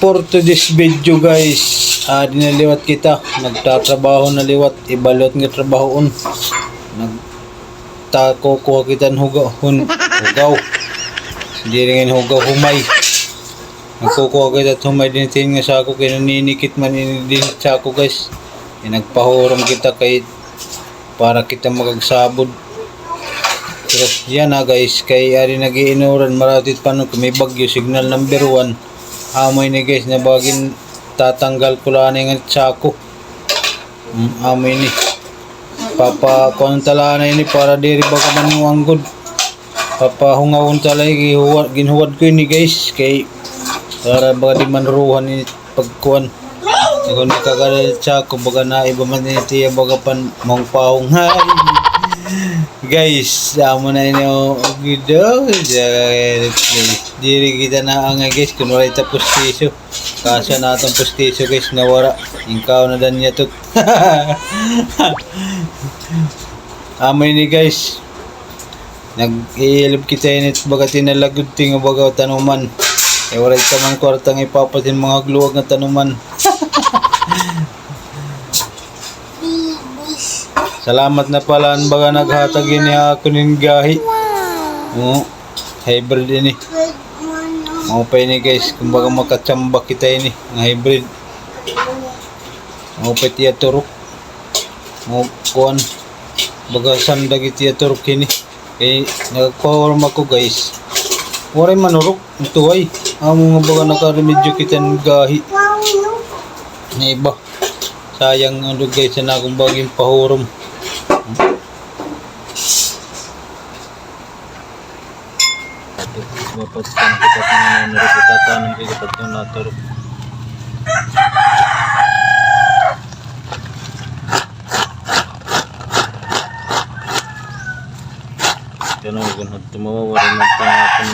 for today's video guys, ah dinaliwat kita, nagtatrabaho na liwat, ibalot nga trabahoon. Nagtako ko kita ng hugaw, hun, hugaw. Hindi rin hugaw humay. Nagkukuha kita at humay din tin nga sa ako kaya naninikit man din sa guys. Eh, nagpahurong kita kay para kita magagsabod. Pero yan na guys, kay ari nagiinuran maratit pa nung may bagyo signal number 1. Amoy ni guys na bagin tatanggal ko lang ng tsako. Mm, amoy ni. Papa kuan tala na ini para diri baka manuang good. Papa hungawon tala gihuwad ginhuwad ko ini guys kay para baka di manruhan ni pagkuan. Kung nagkakagal tsako baga na iba man ni tiya baga pan mong paong hay guys, amo na inyo video. Diri kita na ang guys, kung wala ita pustiso. Kasya na itong pustiso guys, nawara. Ikaw na dan niya to. amo ni guys. Nag-iilip kita init baga tinalagod tinga baga tanuman. Eh wala ita man kwartang ipapatin mga gluwag na tanuman. Salamat na pala ang baga naghatag ini ako ning gahi. Oo. Hybrid ini. Mga pa ini guys, kumbaga makatsamba kita ini, ng hybrid. Mga pa tiya turok. Mga kuan. Baga sandag itiya turok ini. Eh, nagpawarm ako guys. Waray manurok, ito ay. Amo nga baga nakarimedyo kita ng gahi. Na iba. Sayang ano guys, na akong baging pahurom. Dapat kan kita tangan kita tanam kita betul natur Kano kung hadto mawawala na tayo kung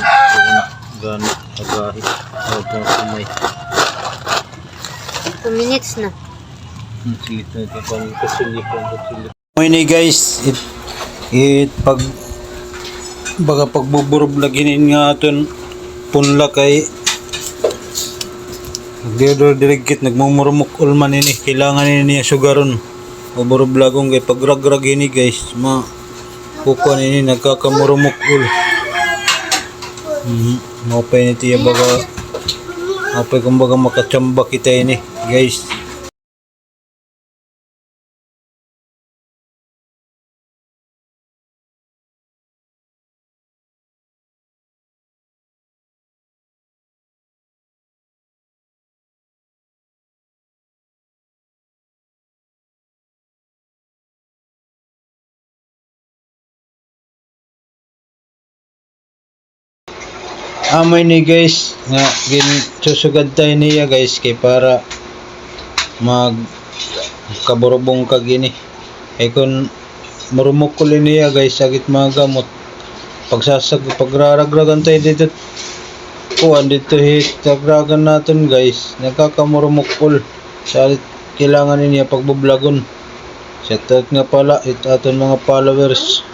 gani agahi o kung umay. 2 minutes na. Sige, ito ang kasulip. Ini guys, it, it pag baga pagbuburog laginin nga aton punla kay Dito dirigit nagmumurumok ulman ini kailangan ini niya sugaron buburog lagong kay pagragrag ini guys ma kukuan ini nagkakamurumok ul Mhm. Mau pa ini tiya baga Mau pa kumbaga makatsamba kita ini guys Amoy ni guys nga gin susugad tayo niya guys kay para mag kaburubong ka gini. Ay kun marumok ko niya guys sagit mga gamot. Pagsasag pagraragragan tayo dito. Kuan dito hit tagragan natin guys. Nagkakamurumukol sa kailangan niya pagbublagon shoutout nga pala it aton mga followers